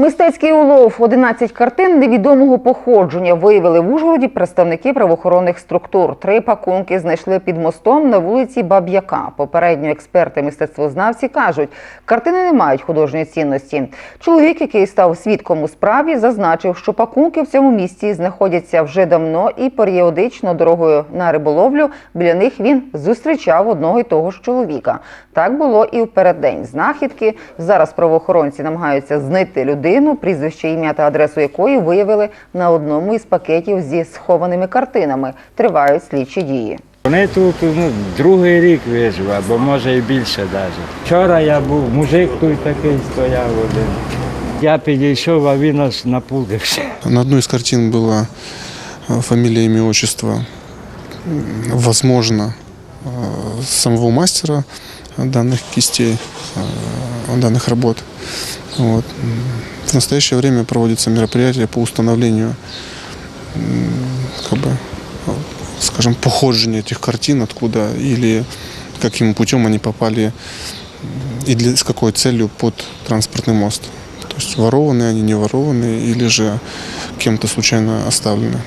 Мистецький улов 11 картин невідомого походження виявили в Ужгороді представники правоохоронних структур. Три пакунки знайшли під мостом на вулиці Баб'яка. Попередньо експерти мистецтвознавці кажуть, картини не мають художньої цінності. Чоловік, який став свідком у справі, зазначив, що пакунки в цьому місці знаходяться вже давно і періодично дорогою на риболовлю біля них він зустрічав одного й того ж чоловіка. Так було і в переддень знахідки. Зараз правоохоронці намагаються знайти людину, прізвище, ім'я та адресу якої виявили на одному із пакетів зі схованими картинами. Тривають слідчі дії. Вони тут ну, другий рік вижив, або може і більше навіть. Вчора я був, мужик тут такий стояв один. Я підійшов, а він аж напудився. На одной из картин было э, фамилия, имя, отчество, м, возможно, э, самого мастера данных кистей, э, данных работ. Вот. В настоящее время проводится мероприятие по установлению, как бы, скажем, походжения этих картин, откуда или каким путем они попали и для, с какой целью под транспортный мост. То есть ворованные они, не ворованные или же кем-то случайно оставлены.